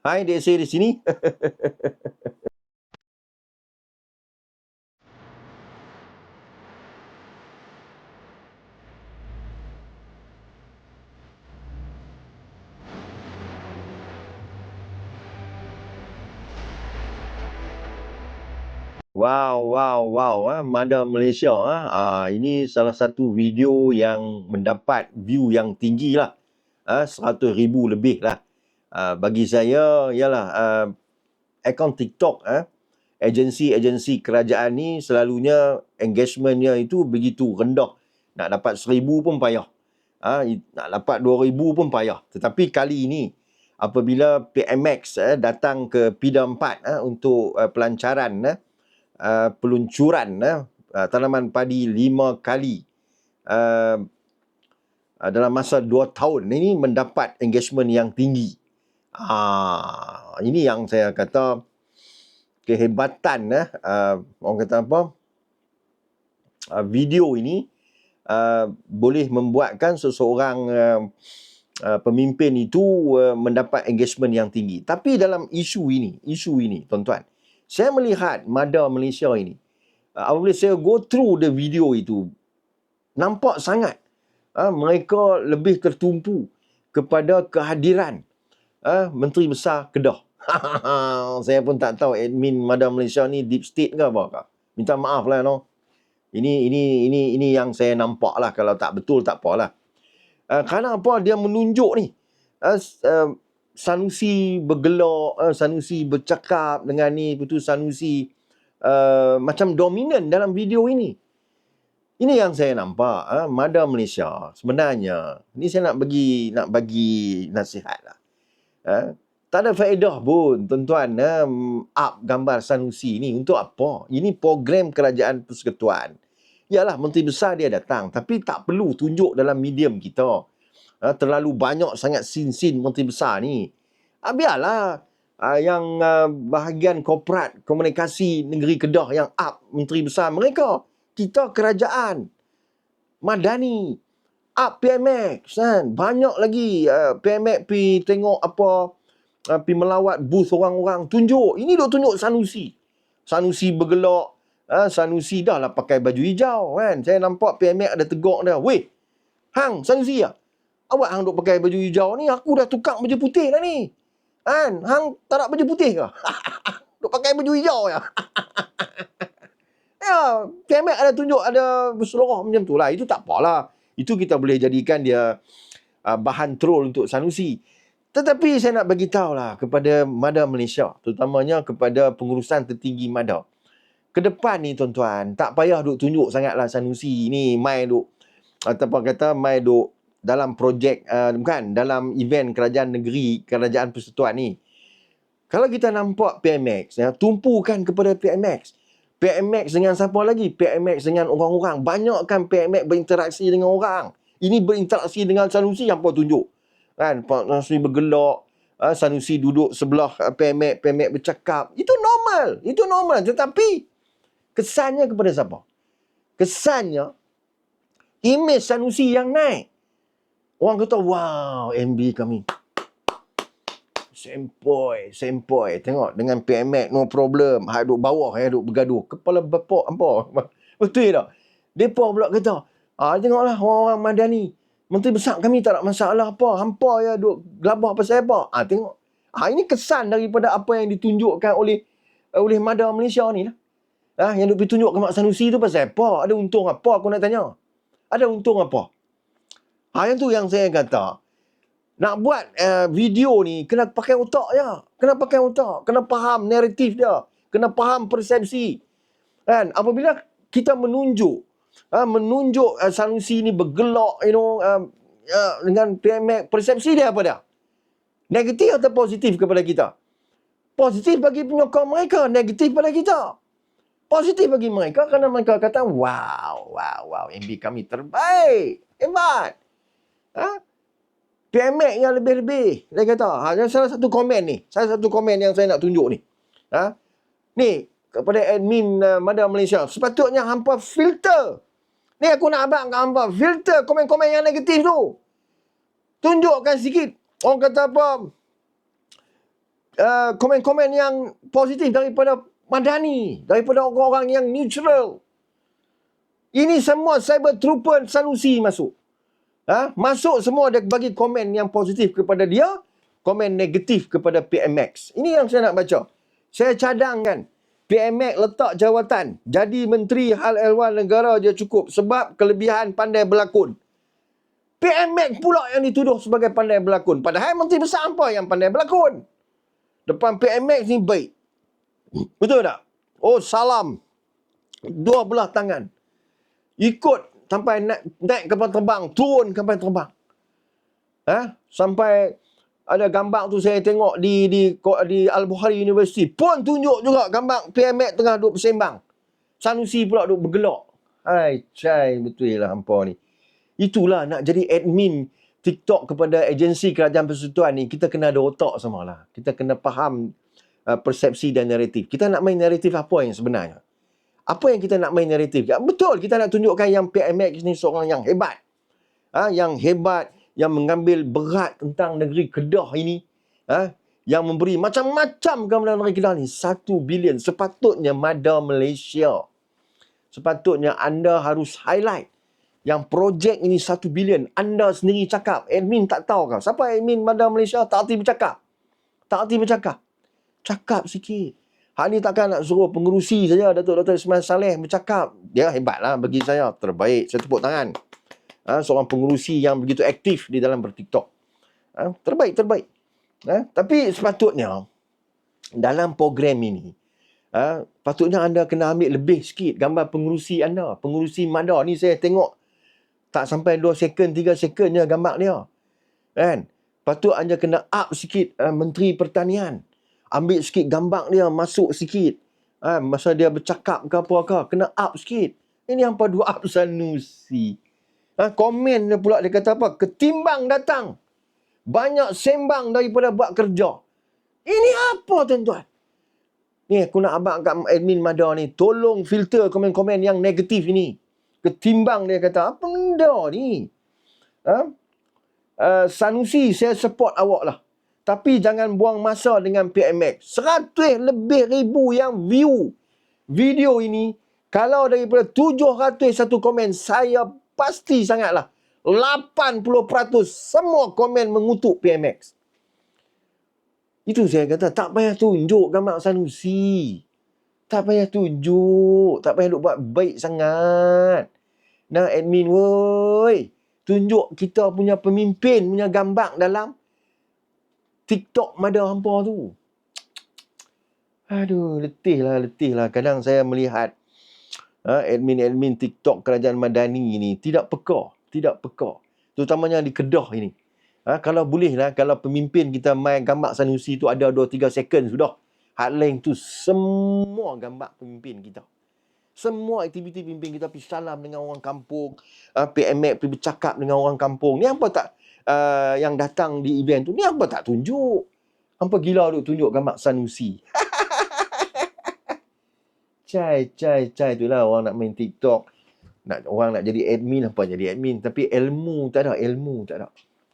Hai, saya di sini. Wow, wow, wow. Ah, Mada Malaysia. Ah. Ah, ini salah satu video yang mendapat view yang tinggi lah. Ah, 100 ribu lebih lah. Ah, bagi saya, ialah ah, akaun TikTok. Ah, agensi-agensi kerajaan ni selalunya engagementnya itu begitu rendah. Nak dapat seribu pun payah. Ah, i- nak dapat dua ribu pun payah. Tetapi kali ini, apabila PMX eh, datang ke PIDA 4 eh, untuk uh, pelancaran eh, uh, peluncuran uh, uh, tanaman padi lima kali uh, uh, dalam masa dua tahun ini mendapat engagement yang tinggi. Ah, ini yang saya kata kehebatan uh, uh, orang kata apa? Uh, video ini uh, boleh membuatkan seseorang uh, uh, pemimpin itu uh, mendapat engagement yang tinggi. Tapi dalam isu ini, isu ini, tuan-tuan, saya melihat Mada Malaysia ini, uh, apabila saya go through the video itu, nampak sangat uh, mereka lebih tertumpu kepada kehadiran uh, Menteri Besar Kedah. saya pun tak tahu admin Mada Malaysia ni deep state ke apa ke. Minta maaf lah no. Ini ini ini ini yang saya nampak lah kalau tak betul tak apalah. Uh, kerana apa dia menunjuk ni uh, uh, Sanusi bergelak, uh, Sanusi bercakap dengan ni, betul Sanusi uh, macam dominan dalam video ini. Ini yang saya nampak, uh, Mada Malaysia sebenarnya. Ni saya nak bagi nak bagi nasihat lah. Uh, tak ada faedah pun tuan-tuan um, up gambar Sanusi ni untuk apa? Ini program kerajaan persekutuan. Yalah Menteri Besar dia datang tapi tak perlu tunjuk dalam medium kita. Uh, terlalu banyak sangat sin-sin Menteri Besar ni. Uh, biarlah uh, yang uh, bahagian korporat komunikasi negeri Kedah yang up Menteri Besar mereka. Kita kerajaan. Madani. Up PMX kan. Banyak lagi uh, PMX pi tengok apa uh, pi melawat booth orang-orang tunjuk. Ini duk tunjuk Sanusi. Sanusi bergelak. Uh, Sanusi dah lah pakai baju hijau kan. Saya nampak PMX ada tegak dia. Weh, hang Sanusi ya. Awak hang duk pakai baju hijau ni, aku dah tukar baju putih dah ni. Kan? Hang tak nak baju putih ke? duk pakai baju hijau ya. ya, PMX ada tunjuk ada berseluruh macam tu lah. Itu tak apalah. Itu kita boleh jadikan dia uh, bahan troll untuk Sanusi. Tetapi saya nak bagi lah kepada Mada Malaysia, terutamanya kepada pengurusan tertinggi Mada. Ke depan ni tuan-tuan, tak payah duk tunjuk sangatlah Sanusi ni mai duk ataupun kata mai duk dalam projek uh, bukan dalam event kerajaan negeri, kerajaan persekutuan ni. Kalau kita nampak PMX ya, tumpukan kepada PMX. PMX dengan siapa lagi? PMX dengan orang-orang. Banyakkan PMX berinteraksi dengan orang. Ini berinteraksi dengan Sanusi yang apa tunjuk. Kan? Pak Sanusi bergelak. Uh, Sanusi duduk sebelah uh, PMX. PMX bercakap. Itu normal. Itu normal. Tetapi kesannya kepada siapa? Kesannya imej Sanusi yang naik. Orang kata, wow, MB kami. Sempoi, sempoi. Tengok dengan PMX no problem. Hak duduk bawah ya duduk bergaduh. Kepala bapak apa? Betul tak? Depa pula kata, ah tengoklah orang-orang Madani. Menteri besar kami tak ada masalah apa. Hampa ya duk gelabah pasal apa? Ah tengok. Ah ini kesan daripada apa yang ditunjukkan oleh oleh Mada Malaysia ni lah. Ah yang duk ditunjuk ke Mak Sanusi tu pasal apa? Ada untung apa aku nak tanya? Ada untung apa? Ha yang tu yang saya kata. Nak buat uh, video ni kena pakai otak je. Kena pakai otak, kena faham naratif dia, kena faham persepsi. Kan? Apabila kita menunjuk uh, menunjuk uh, Sanusi ni bergelak you know uh, uh, dengan PMX persepsi dia apa dia? Negatif atau positif kepada kita? Positif bagi penyokong mereka, negatif pada kita. Positif bagi mereka kerana mereka kata, wow, wow, wow, MB kami terbaik. Hebat. Ha? PMX yang lebih-lebih. Dia kata, ha, salah satu komen ni. Salah satu komen yang saya nak tunjuk ni. Ha? Ni, kepada admin uh, Mada Malaysia. Sepatutnya hampa filter. Ni aku nak abang kat hampa. Filter komen-komen yang negatif tu. Tunjukkan sikit. Orang kata apa? uh, komen-komen yang positif daripada Madani, daripada orang-orang yang neutral. Ini semua cyber trooper Sanusi masuk. Ha? Masuk semua dia bagi komen yang positif kepada dia, komen negatif kepada PMX. Ini yang saya nak baca. Saya cadangkan PMX letak jawatan jadi menteri hal ehwal negara dia cukup sebab kelebihan pandai berlakon. PMX pula yang dituduh sebagai pandai berlakon. Padahal menteri besar apa yang pandai berlakon? Depan PMX ni baik. Betul tak? Oh salam. Dua belah tangan. Ikut sampai naik, naik kapal terbang. Turun kapal terbang. Eh? Sampai ada gambar tu saya tengok di di di Al-Bukhari University. Pun tunjuk juga gambar PMX tengah duduk bersembang. Sanusi pula duduk bergelak. Hai, cai betul lah hampa ni. Itulah nak jadi admin TikTok kepada agensi kerajaan persekutuan ni, kita kena ada otak sama lah. Kita kena faham uh, persepsi dan naratif. Kita nak main naratif apa yang sebenarnya? Apa yang kita nak main naratif? Ya, betul, kita nak tunjukkan yang PMX ni seorang yang hebat. Ha, yang hebat, yang mengambil berat tentang negeri Kedah ini. Ha, yang memberi macam-macam kepada negeri Kedah ni. Satu bilion. Sepatutnya Mada Malaysia. Sepatutnya anda harus highlight yang projek ini satu bilion. Anda sendiri cakap. Admin tak tahu kau. Siapa admin Mada Malaysia tak hati bercakap? Tak hati bercakap. Cakap sikit. Hak ni takkan nak suruh pengurusi saja Datuk Dr. Ismail Saleh bercakap. Dia hebatlah bagi saya. Terbaik. Saya tepuk tangan. Ha, seorang pengurusi yang begitu aktif di dalam bertiktok. Ha, terbaik, terbaik. Ha, tapi sepatutnya dalam program ini Ha, patutnya anda kena ambil lebih sikit gambar pengurusi anda. Pengurusi Mada ni saya tengok tak sampai 2 second, 3 second je gambar dia. Kan? Patut anda kena up sikit uh, Menteri Pertanian. Ambil sikit gambar dia, masuk sikit. Ha, masa dia bercakap ke apa ke, kena up sikit. Ini apa dua up Sanusi. Ha, komen dia pula, dia kata apa? Ketimbang datang. Banyak sembang daripada buat kerja. Ini apa tuan-tuan? Ni aku nak abang kat admin Mada ni. Tolong filter komen-komen yang negatif ini ketimbang dia kata apa benda ni ha? uh, Sanusi saya support awak lah tapi jangan buang masa dengan PMX seratus lebih ribu yang view video ini kalau daripada tujuh ratus satu komen saya pasti sangatlah 80% semua komen mengutuk PMX itu saya kata tak payah tunjuk gambar Sanusi tak payah tunjuk. Tak payah duk buat baik sangat. Nah, admin, woi. Tunjuk kita punya pemimpin punya gambar dalam TikTok mada hampa tu. Aduh, letih lah, letih lah. Kadang saya melihat ha, admin-admin TikTok kerajaan Madani ini tidak peka. Tidak peka. Terutamanya di Kedah ini. Ha, kalau boleh lah, kalau pemimpin kita main gambar Sanusi tu ada 2-3 second sudah. Hotline tu semua gambar pemimpin kita. Semua aktiviti pemimpin kita pergi salam dengan orang kampung. Ah, PMX pergi bercakap dengan orang kampung. Ni apa tak uh, yang datang di event tu? Ni apa tak tunjuk? Apa gila duk tunjuk gambar Sanusi? cai, cai, cai tu lah orang nak main TikTok. Nak, orang nak jadi admin apa jadi admin. Tapi ilmu tak ada. Ilmu tak ada.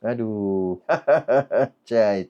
Aduh. cai,